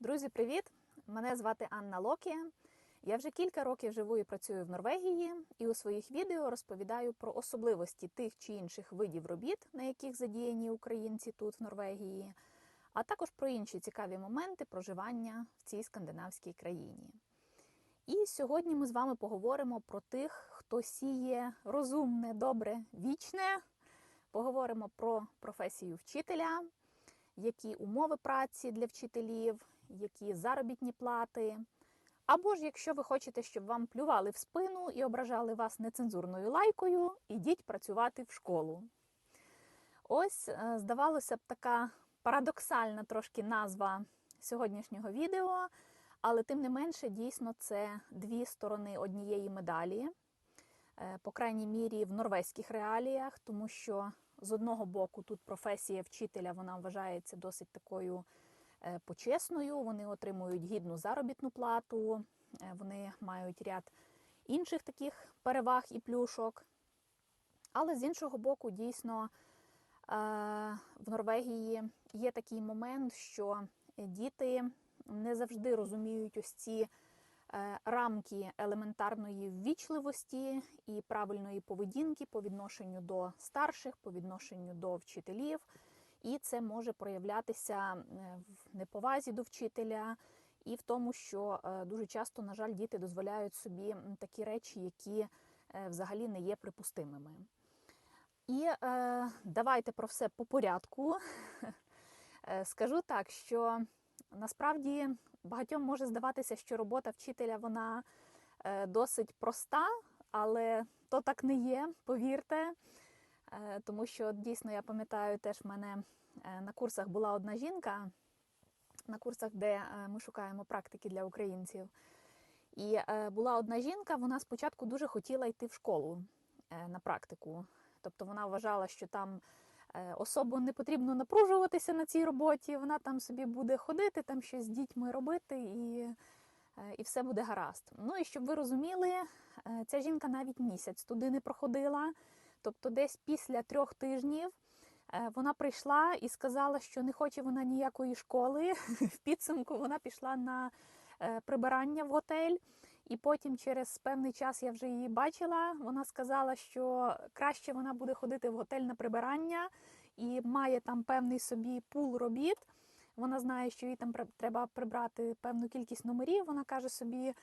Друзі, привіт! Мене звати Анна Локі. Я вже кілька років живу і працюю в Норвегії, і у своїх відео розповідаю про особливості тих чи інших видів робіт, на яких задіяні українці тут в Норвегії, а також про інші цікаві моменти проживання в цій скандинавській країні. І сьогодні ми з вами поговоримо про тих, хто сіє розумне, добре, вічне. Поговоримо про професію вчителя, які умови праці для вчителів, які заробітні плати. Або ж, якщо ви хочете, щоб вам плювали в спину і ображали вас нецензурною лайкою, ідіть працювати в школу. Ось, е, здавалося б, така парадоксальна трошки назва сьогоднішнього відео, але тим не менше, дійсно, це дві сторони однієї медалі, Е, по крайній мірі в норвезьких реаліях, тому що з одного боку тут професія вчителя вона вважається досить такою почесною. Вони отримують гідну заробітну плату, е, вони мають ряд інших таких переваг і плюшок. Але з іншого боку, дійсно е, в Норвегії є такий момент, що діти не завжди розуміють ось ці е, рамки елементарної ввічливості і правильної поведінки по відношенню до старших, по відношенню до вчителів. І це може проявлятися в неповазі до вчителя і в тому, що е, дуже часто, на жаль, діти дозволяють собі такі речі, які е, взагалі не є припустимими. І е, давайте про все по порядку. Е, Скажу так, що насправді багатьом може здаватися, що робота вчителя вона досить проста, але то так не є, повірте. Е, Тому що дійсно я пам'ятаю, теж в мене е, на курсах була одна жінка, на курсах, де е, ми шукаємо практики для українців. І була одна жінка, вона спочатку дуже хотіла йти в школу на практику. Тобто вона вважала, що там особо не потрібно напружуватися на цій роботі, вона там собі буде ходити, там щось з дітьми робити, і, і все буде гаразд. Ну і щоб ви розуміли, ця жінка навіть місяць туди не проходила. Тобто, десь після трьох тижнів е, вона прийшла і сказала, що не хоче вона ніякої школи. В підсумку вона пішла на е, прибирання в готель. І потім, через певний час, я вже її бачила. Вона сказала, що краще вона буде ходити в готель на прибирання і має там певний собі пул робіт. Вона знає, що їй там треба прибрати певну кількість номерів. Вона каже собі,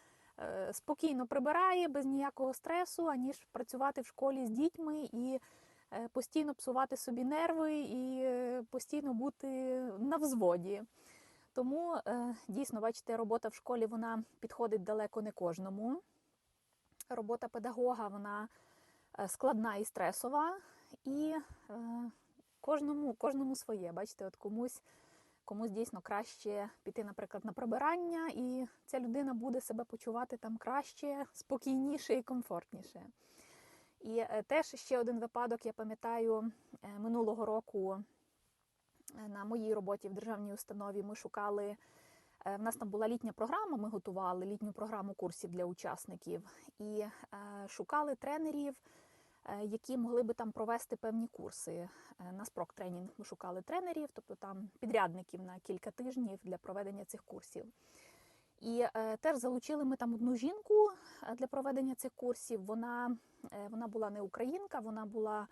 спокійно прибирає без ніякого стресу, аніж працювати в школі з дітьми і е, постійно псувати собі нерви і е, постійно бути на взводі. Тому е, дійсно, бачите, робота в школі вона підходить далеко не кожному. Робота педагога вона е, складна і стресова, і е, кожному, кожному своє. Бачите, от комусь, комусь дійсно краще піти, наприклад, на прибирання, і ця людина буде себе почувати там краще, спокійніше і комфортніше. І е, теж ще один випадок, я пам'ятаю, е, минулого року е, на моїй роботі в державній установі ми шукали. В нас там була літня програма, ми готували літню програму курсів для учасників і шукали тренерів, які могли би там провести певні курси. Е, На спрок тренінг ми шукали тренерів, тобто там підрядників на кілька тижнів для проведення цих курсів. І е, теж залучили ми там одну жінку е, для проведення цих курсів. Вона, е, вона була не українка, вона була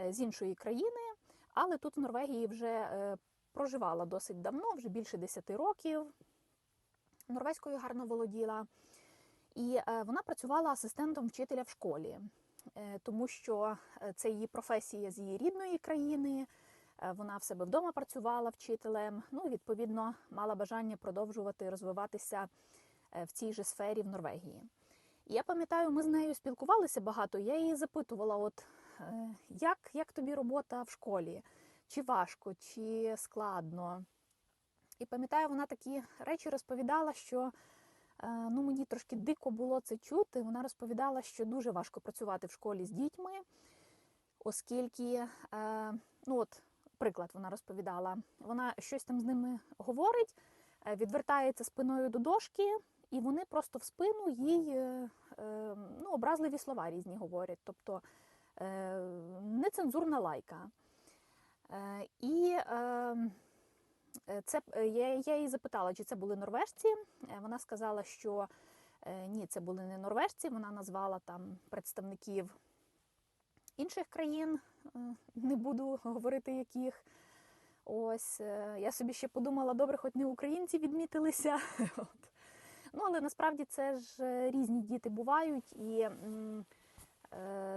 е, з іншої країни, але тут в Норвегії вже е, проживала досить давно, вже більше 10 років. Норвезькою гарно володіла. І е, вона працювала асистентом вчителя в школі, е, тому що е, це її професія з її рідної країни. Е, Вона в себе вдома працювала вчителем. Ну, відповідно, мала бажання продовжувати розвиватися е, в цій же сфері в Норвегії. І я пам'ятаю, ми з нею спілкувалися багато. Я її запитувала: от е, як, як тобі робота в школі? Чи важко, чи складно? І пам'ятаю, вона такі речі розповідала, що е, ну, мені трошки дико було це чути. Вона розповідала, що дуже важко працювати в школі з дітьми, оскільки, е, ну от, приклад вона розповідала, вона щось там з ними говорить, е, відвертається спиною до дошки, і вони просто в спину їй е, е, ну, образливі слова різні говорять, тобто е, нецензурна лайка. Е, І е, Е, Це е, я, я її запитала, чи це були норвежці. Е, Вона сказала, що е, ні, це були не норвежці. Вона назвала там представників інших країн, е, не буду говорити яких. Ось е, я собі ще подумала, добре, хоч не українці відмітилися. От. Ну, але насправді це ж е, різні діти бувають, і е,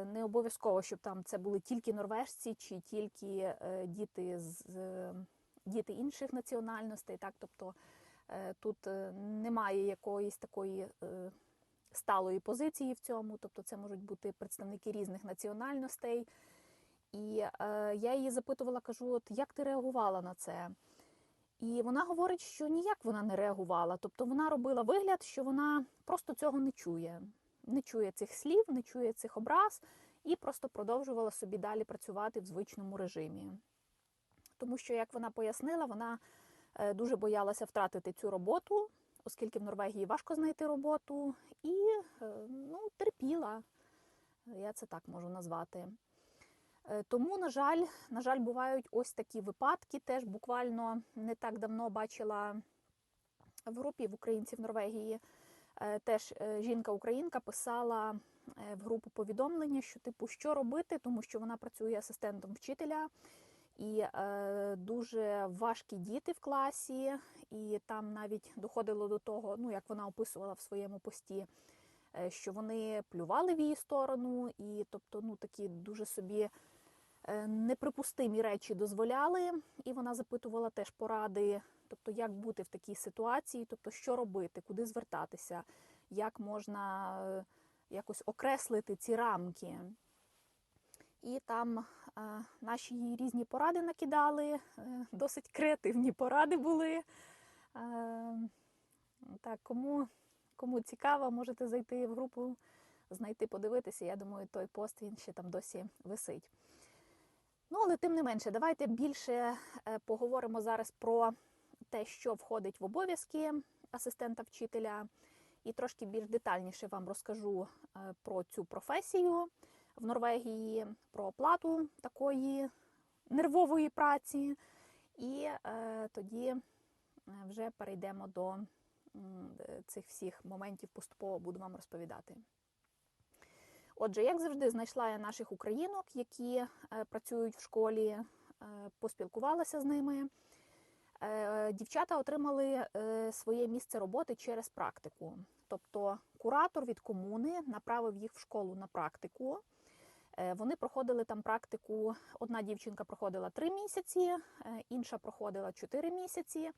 не обов'язково, щоб там це були тільки норвежці чи тільки е, діти з е, діти інших національностей. Так, тобто е, тут е, немає якоїсь такої е, сталої позиції в цьому, тобто це можуть бути представники різних національностей. І я її запитувала, кажу, от як ти реагувала на це? І вона говорить, що ніяк вона не реагувала. Тобто вона робила вигляд, що вона просто цього не чує, не чує цих слів, не чує цих образ, і просто продовжувала собі далі працювати в звичному режимі. Тому що, як вона пояснила, вона е, дуже боялася втратити цю роботу, оскільки в Норвегії важко знайти роботу, і е, ну, терпіла. Я це так можу назвати. Е, Тому, на жаль, на жаль, бувають ось такі випадки. Теж буквально не так давно бачила в групі в українців Норвегії. Теж жінка-українка писала в групу повідомлення, що типу що робити, тому що вона працює асистентом вчителя, і е, дуже важкі діти в класі, і там навіть доходило до того, ну як вона описувала в своєму пості, е, що вони плювали в її сторону, і тобто, ну такі дуже собі е, неприпустимі речі дозволяли. І вона запитувала теж поради, тобто як бути в такій ситуації, тобто що робити, куди звертатися, як можна е, якось окреслити ці рамки. І там наші їй різні поради накидали, е, досить креативні поради були. Е, так, кому, кому цікаво, можете зайти в групу, знайти, подивитися. Я думаю, той пост він ще там досі висить. Ну, але тим не менше, давайте більше е, поговоримо зараз про те, що входить в обов'язки асистента вчителя, і трошки більш детальніше вам розкажу про цю професію в Норвегії, про оплату такої нервової праці. І е, тоді е, вже перейдемо до цих всіх моментів, поступово буду вам розповідати. Отже, як завжди, знайшла я наших українок, які е, працюють в школі, е, поспілкувалася з ними. Дівчата отримали своє місце роботи через практику. Тобто куратор від комуни направив їх в школу на практику. Е, Вони проходили там практику. Одна дівчинка проходила три місяці, е, інша проходила чотири місяці.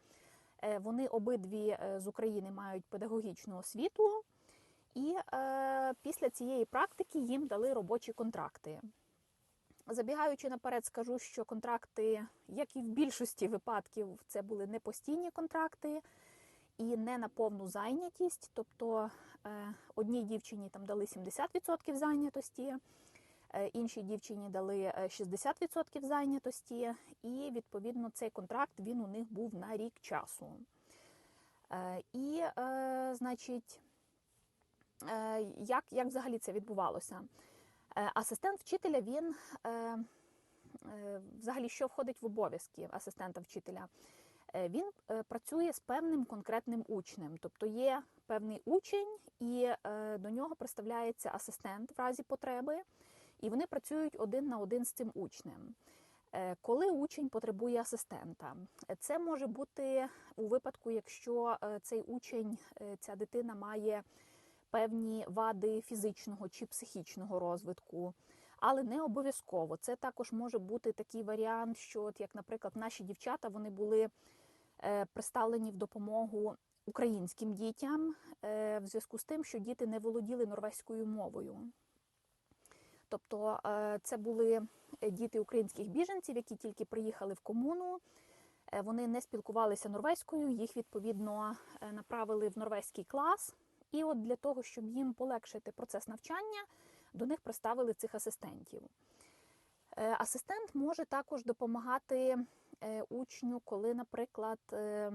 Е, Вони обидві з України мають педагогічну освіту. І е, після цієї практики їм дали робочі контракти. Забігаючи наперед, скажу, що контракти, як і в більшості випадків, це були не постійні контракти і не на повну зайнятість. Тобто е, одній дівчині там дали 70% зайнятості, іншій дівчині дали е, 60% зайнятості, і відповідно цей контракт він у них був на рік часу. Е, І, е, значить, Е, як, як взагалі це відбувалося? Е, Асистент вчителя він е, е, взагалі що входить в обов'язки асистента вчителя? Е, Він е, працює з певним конкретним учнем, тобто є певний учень, і е, до нього представляється асистент в разі потреби, і вони працюють один на один з цим учнем. Е, Коли учень потребує асистента, це може бути у випадку, якщо е, цей учень, е, ця дитина має певні вади фізичного чи психічного розвитку, але не обов'язково. Це також може бути такий варіант, що, от як, наприклад, наші дівчата вони були представлені в допомогу українським дітям в зв'язку з тим, що діти не володіли норвезькою мовою. Тобто е, це були діти українських біженців, які тільки приїхали в комуну. Е, Вони не спілкувалися норвезькою, їх відповідно е, направили в норвезький клас. І от для того, щоб їм полегшити процес навчання, до них приставили цих асистентів. Е, Асистент може також допомагати е, учню, коли, наприклад, е,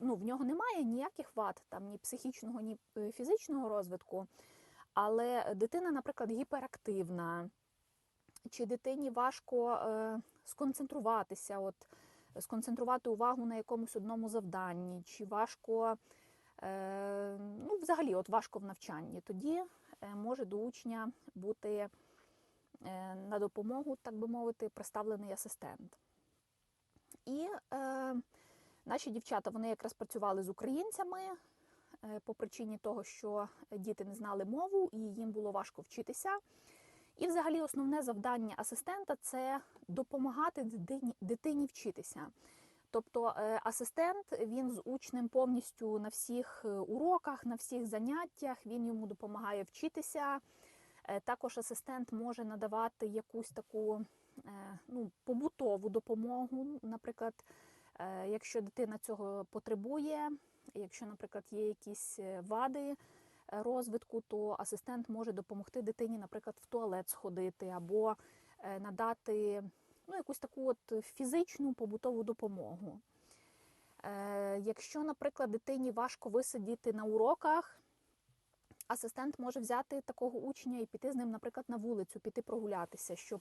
ну, в нього немає ніяких вад, там ні психічного, ні е, фізичного розвитку, але дитина, наприклад, гіперактивна, чи дитині важко е, сконцентруватися. От сконцентрувати увагу на якомусь одному завданні, чи важко, е, ну, взагалі, от важко в навчанні, тоді е, може до учня бути на допомогу, так би мовити, представлений асистент. І е, наші дівчата вони якраз працювали з українцями по причині того, що діти не знали мову і їм було важко вчитися. І, взагалі, основне завдання асистента це допомагати дитині, дитині вчитися. Тобто е, асистент він з учнем повністю на всіх е, уроках, на всіх заняттях, він йому допомагає вчитися. Е, Також асистент може надавати якусь таку е, ну, побутову допомогу. Наприклад, е, якщо дитина цього потребує, якщо, наприклад, є якісь е, вади е, розвитку, то асистент може допомогти дитині, наприклад, в туалет сходити або е, надати ну, якусь таку от фізичну побутову допомогу. Якщо, наприклад, дитині важко висидіти на уроках, асистент може взяти такого учня і піти з ним, наприклад, на вулицю, піти прогулятися, щоб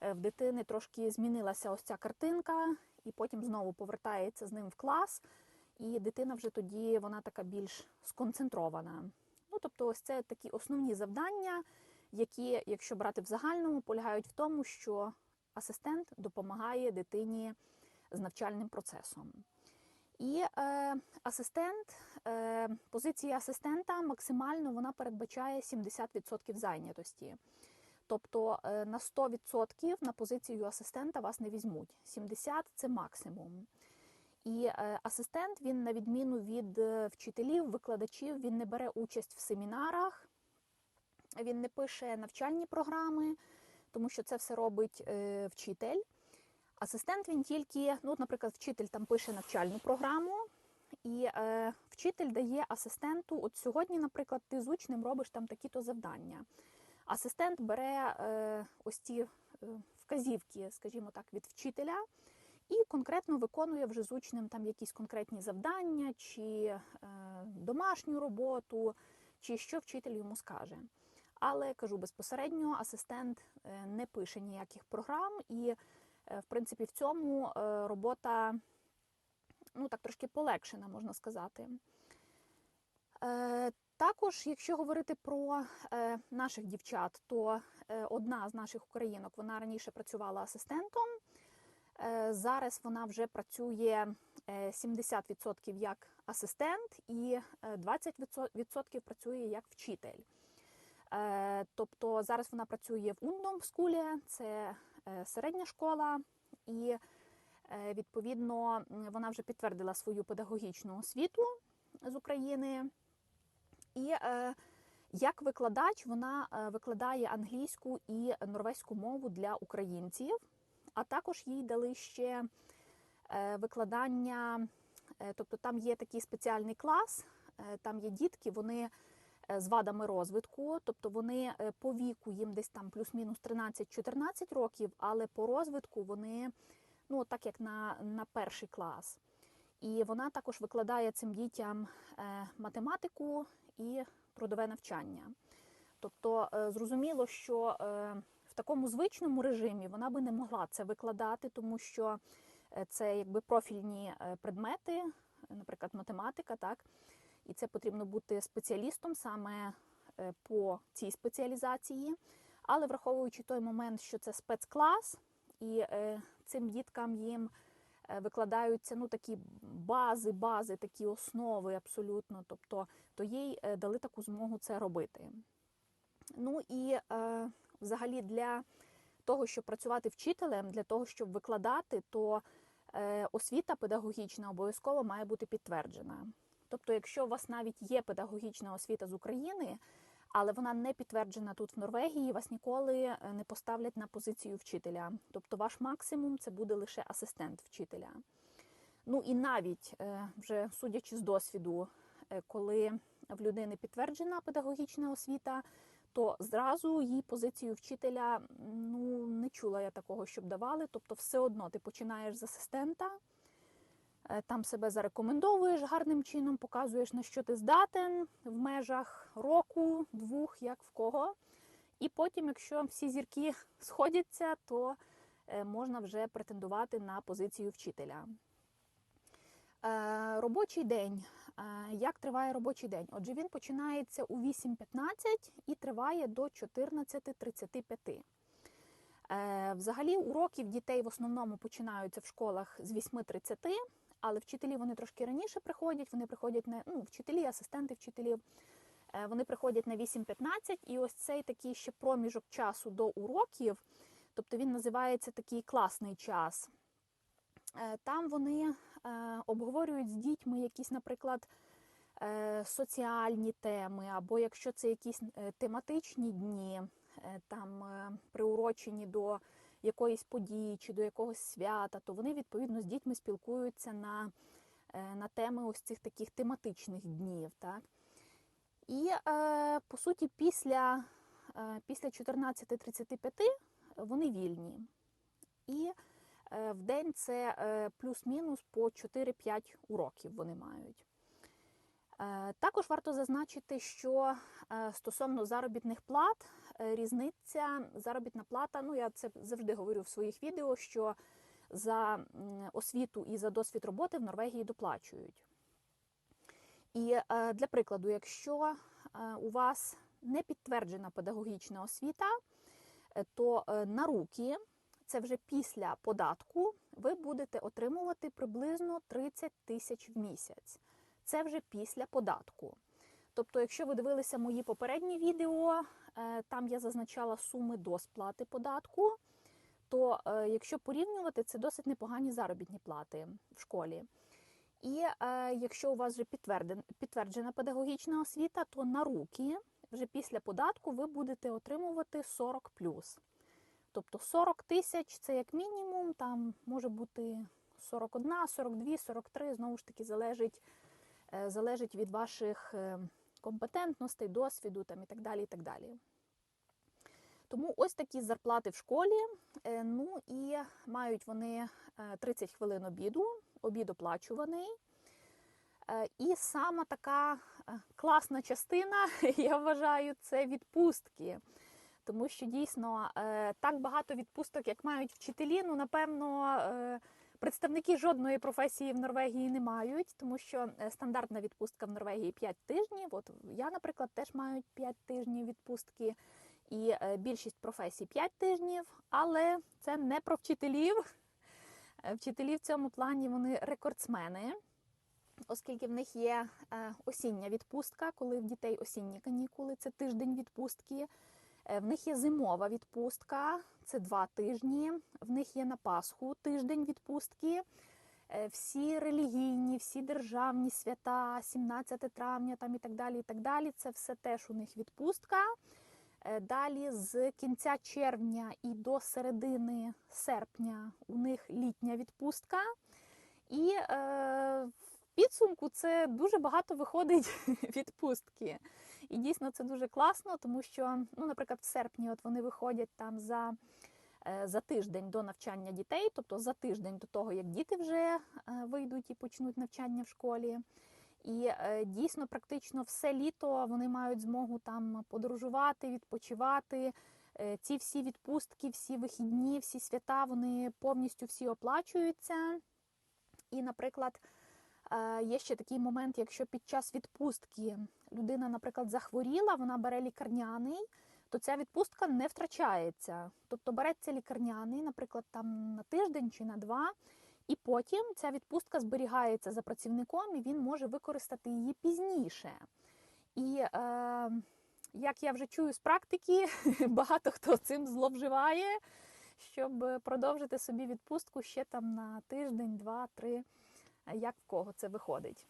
в дитини трошки змінилася ось ця картинка, і потім знову повертається з ним в клас, і дитина вже тоді вона така більш сконцентрована. Ну, тобто, ось це такі основні завдання, які, якщо брати в загальному, полягають в тому, що асистент допомагає дитині з навчальним процесом. І е, асистент, е, позиція асистента максимально вона передбачає 70% зайнятості. Тобто е, на 100% на позицію асистента вас не візьмуть. 70% це максимум. І е, асистент, він, на відміну від е, вчителів, викладачів, він не бере участь в семінарах, він не пише навчальні програми, тому що це все робить е, вчитель. Асистент він тільки, ну, наприклад, вчитель там пише навчальну програму, і е, вчитель дає асистенту, от сьогодні, наприклад, ти з учнем робиш там такі-то завдання. Асистент бере е, ось ці вказівки, скажімо так, від вчителя і конкретно виконує вже з учнем там якісь конкретні завдання, чи е, домашню роботу, чи що вчитель йому скаже. Але кажу безпосередньо, асистент е, не пише ніяких програм, і, е, в принципі, в цьому робота ну, так трошки полегшена, можна сказати. Також, якщо говорити про наших дівчат, то одна з наших українок вона раніше працювала асистентом. Е, Зараз вона вже працює е, 70% як асистент і е, 20% працює як вчитель. Е, Тобто зараз вона працює в Ундом скулі, це е, середня школа, і е, відповідно вона вже підтвердила свою педагогічну освіту з України. І е, як викладач вона е, викладає англійську і норвезьку мову для українців, а також їй дали ще е, викладання, е, тобто там є такий спеціальний клас, е, там є дітки, вони з вадами розвитку, тобто вони по віку їм десь там плюс-мінус 13-14 років, але по розвитку вони ну так як на, на перший клас. І вона також викладає цим дітям математику і трудове навчання. Тобто, зрозуміло, що такому звичному режимі вона би не могла це викладати, тому що е, це якби профільні е, предмети, наприклад, математика, так, і це потрібно бути спеціалістом саме е, по цій спеціалізації. Але враховуючи той момент, що це спецклас, і цим діткам їм викладаються ну, такі бази, бази, такі основи абсолютно. Тобто, то їй дали таку змогу це робити. Ну і е, взагалі для того, щоб працювати вчителем, для того, щоб викладати, то е, освіта педагогічна обов'язково має бути підтверджена. Тобто, якщо у вас навіть є педагогічна освіта з України, але вона не підтверджена тут в Норвегії, вас ніколи е, не поставлять на позицію вчителя. Тобто ваш максимум це буде лише асистент вчителя. Ну і навіть е, вже судячи з досвіду, коли в людини підтверджена педагогічна освіта, то зразу їй позицію вчителя ну не чула я такого, щоб давали. Тобто, все одно ти починаєш з асистента, е, там себе зарекомендовуєш гарним чином, показуєш на що ти здатен в межах року, двох, як в кого. І потім, якщо всі зірки сходяться, то е, можна вже претендувати на позицію вчителя. Е, Робочий день. Е, Як триває робочий день? Отже, він починається у 8.15 і триває до 14.35. Е, Взагалі, уроки в дітей в основному починаються в школах з 8.30, але вчителі вони трошки раніше приходять. Вони приходять на ну, вчителі, асистенти вчителів. Вони приходять на 8.15, і ось цей такий ще проміжок часу до уроків, тобто він називається такий класний час. Е, Там вони е, обговорюють з дітьми якісь, наприклад, е, соціальні теми, або якщо це якісь тематичні дні, там приурочені до якоїсь події чи до якогось свята, то вони відповідно з дітьми спілкуються на, на теми ось цих таких тематичних днів. Так? І по суті, після, після 14.35 вони вільні. І в день це е, плюс-мінус по 4-5 уроків вони мають. Е, Також варто зазначити, що е, стосовно заробітних плат, е, різниця заробітна плата, ну я це завжди говорю в своїх відео, що за освіту і за досвід роботи в Норвегії доплачують. І е, для прикладу, якщо е, у вас не підтверджена педагогічна освіта, е, то е, на руки, це вже після податку, ви будете отримувати приблизно 30 тисяч в місяць. Це вже після податку. Тобто, якщо ви дивилися мої попередні відео, е, там я зазначала суми до сплати податку, то е, якщо порівнювати, це досить непогані заробітні плати в школі. І е, якщо у вас вже підтверджена педагогічна освіта, то на руки вже після податку ви будете отримувати 40 Тобто 40 тисяч це як мінімум, там може бути 41, 42, 43, знову ж таки, залежить, е, залежить від ваших е, компетентностей, досвіду там, і так далі. і так далі. Тому ось такі зарплати в школі. Е, Ну і мають вони е, 30 хвилин обіду, обід оплачуваний. І сама така класна частина, я вважаю, це відпустки. Тому що дійсно е, так багато відпусток, як мають вчителі, ну напевно, е, представники жодної професії в Норвегії не мають, тому що е, стандартна відпустка в Норвегії 5 тижнів. От я, наприклад, теж маю 5 тижнів відпустки, і більшість професій 5 тижнів, але це не про вчителів. Вчителі в цьому плані вони рекордсмени, оскільки в них є осіння відпустка, коли в дітей осінні канікули, це тиждень відпустки. Е, В них є зимова відпустка, це два тижні. В них є на Пасху тиждень відпустки. Е, Всі релігійні, всі державні свята, 17 травня там і так далі. і так далі. Це все теж у них відпустка. Е, Далі з кінця червня і до середини серпня у них літня відпустка. І е, в підсумку це дуже багато виходить відпустки. І дійсно це дуже класно, тому що, ну, наприклад, в серпні от вони виходять там за, е, за тиждень до навчання дітей, тобто за тиждень до того, як діти вже е, вийдуть і почнуть навчання в школі. І е, дійсно, практично все літо вони мають змогу там подорожувати, відпочивати. Ці всі відпустки, всі вихідні, всі свята, вони повністю всі оплачуються. І, наприклад, є ще такий момент, якщо під час відпустки людина, наприклад, захворіла, вона бере лікарняний, то ця відпустка не втрачається. Тобто береться лікарняний, наприклад, там на тиждень чи на два, і потім ця відпустка зберігається за працівником, і він може використати її пізніше. І е, як я вже чую з практики, багато хто цим зловживає, щоб продовжити собі відпустку ще там на тиждень, два, три, як в кого це виходить.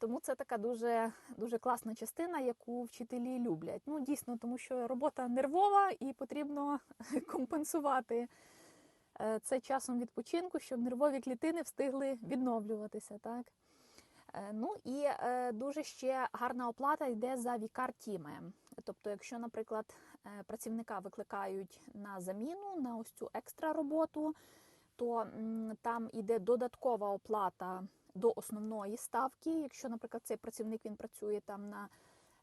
Тому це така дуже, дуже класна частина, яку вчителі люблять. Ну, дійсно, тому що робота нервова і потрібно компенсувати е, це часом відпочинку, щоб нервові клітини встигли відновлюватися. Так? Е, Ну і е, дуже ще гарна оплата йде за вікар-тіми. Тобто, якщо, наприклад, працівника викликають на заміну на ось цю екстра роботу, то там іде додаткова оплата до основної ставки. Якщо, наприклад, цей працівник він працює там на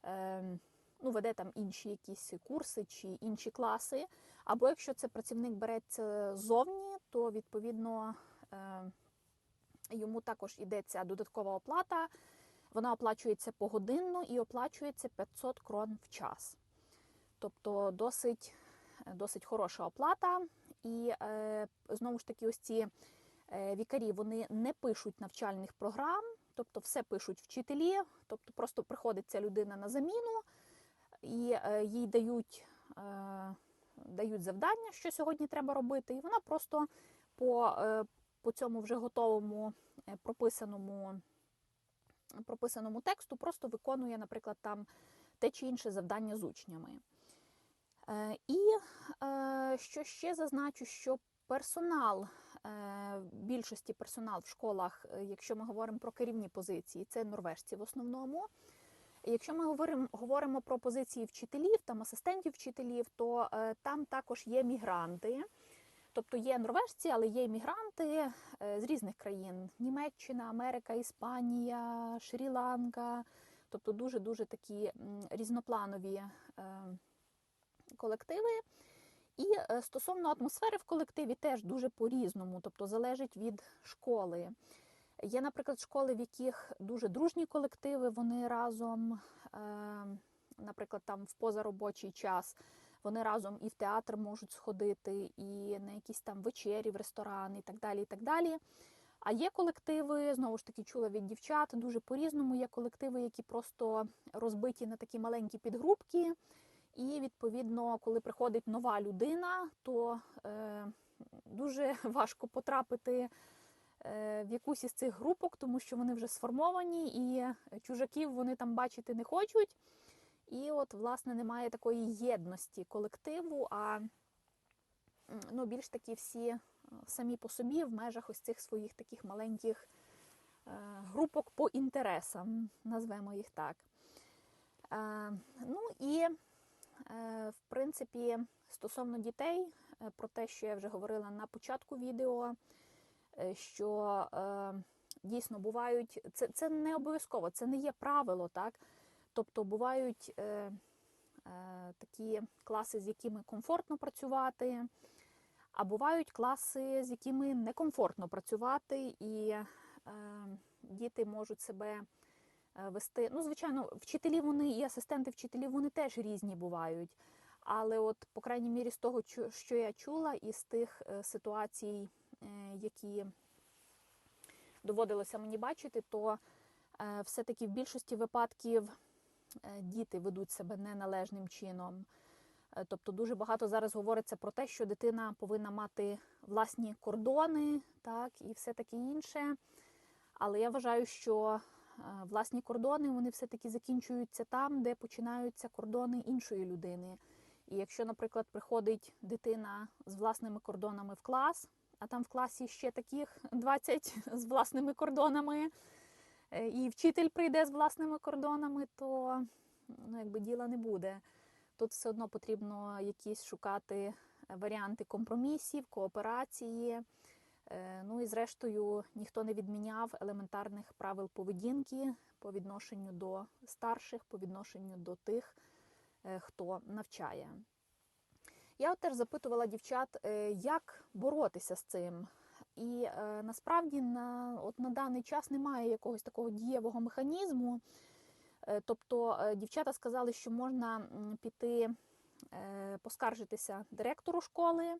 е, ну, веде там інші якісь курси чи інші класи. Або якщо це працівник береться ззовні, то відповідно е, йому також йдеться додаткова оплата. Вона оплачується погодинно і оплачується 500 крон в час. Тобто досить, досить хороша оплата. І е, знову ж таки, ось ці е, вікарі вони не пишуть навчальних програм, тобто все пишуть вчителі, тобто просто приходить ця людина на заміну і е, їй дають, дають завдання, що сьогодні треба робити, і вона просто по, по цьому вже готовому прописаному, прописаному тексту просто виконує, наприклад, там те чи інше завдання з учнями. Е, І е, що ще зазначу, що персонал, е, більшості персонал в школах, якщо ми говоримо про керівні позиції, це норвежці в основному. Якщо ми говоримо, говоримо про позиції вчителів, там асистентів вчителів, то там також є мігранти. Тобто є норвежці, але є мігранти з різних країн: Німеччина, Америка, Іспанія, Шрі-Ланка. Тобто дуже-дуже такі м, різнопланові колективи. І е, стосовно атмосфери в колективі теж дуже по-різному, тобто залежить від школи. Є, наприклад, школи, в яких дуже дружні колективи, вони разом, е, наприклад, там в позаробочий час, вони разом і в театр можуть сходити, і на якісь там вечері в ресторан, і так далі. і так далі. А є колективи, знову ж таки, чула від дівчат, дуже по-різному. Є колективи, які просто розбиті на такі маленькі підгрупки. І відповідно, коли приходить нова людина, то е, дуже важко потрапити е, в якусь із цих групок, тому що вони вже сформовані, і чужаків вони там бачити не хочуть. І от, власне, немає такої єдності колективу, а ну, більш такі всі е, самі по собі в межах ось цих своїх таких маленьких е, групок по інтересам, назвемо їх так. Е, ну і В принципі, стосовно дітей, е, про те, що я вже говорила на початку відео, е, що е, дійсно бувають, це, це не обов'язково, це не є правило, так? Тобто бувають е, е, такі класи, з якими комфортно працювати, а бувають класи, з якими некомфортно працювати, і е, діти можуть себе е, вести. Ну, звичайно, вчителі вони і асистенти вчителів вони теж різні бувають. Але, от, по крайній мірі, з того, що я чула, і з тих е, ситуацій, е, які доводилося мені бачити, то е, все-таки в більшості випадків е, діти ведуть себе неналежним чином. Е, Тобто дуже багато зараз говориться про те, що дитина повинна мати власні кордони, так, і все таке інше. Але я вважаю, що е, власні кордони вони все-таки закінчуються там, де починаються кордони іншої людини. І якщо, наприклад, приходить дитина з власними кордонами в клас, а там в класі ще таких 20 з власними кордонами, е, і вчитель прийде з власними кордонами, то ну, якби діла не буде. Тут все одно потрібно якісь шукати варіанти компромісів, кооперації. Е, Ну і зрештою ніхто не відміняв елементарних правил поведінки по відношенню до старших, по відношенню до тих, е, хто навчає. Я теж запитувала дівчат, е, як боротися з цим. І насправді на, от на даний час немає якогось такого дієвого механізму. Тобто дівчата сказали, що можна піти поскаржитися директору школи.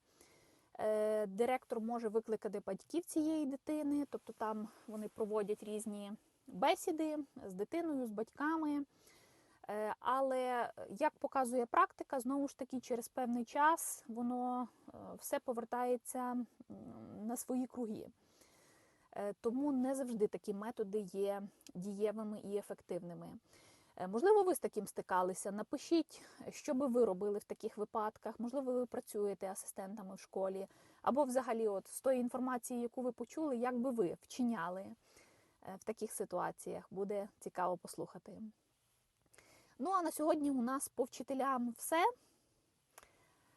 Е, Директор може викликати батьків цієї дитини, тобто там вони проводять різні бесіди з дитиною, з батьками. Е, Але як показує практика, знову ж таки, через певний час воно е, все повертається на свої круги. Тому не завжди такі методи є дієвими і ефективними. Е, Можливо, ви з таким стикалися. Напишіть, що би ви робили в таких випадках. Можливо, ви працюєте асистентами в школі, або взагалі, от з тої інформації, яку ви почули, як би ви вчиняли е, в таких ситуаціях. Буде цікаво послухати. Ну а на сьогодні у нас по вчителям все.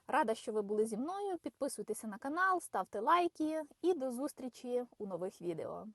Рада, що ви були зі мною. Підписуйтеся на канал, ставте лайки і до зустрічі у нових відео.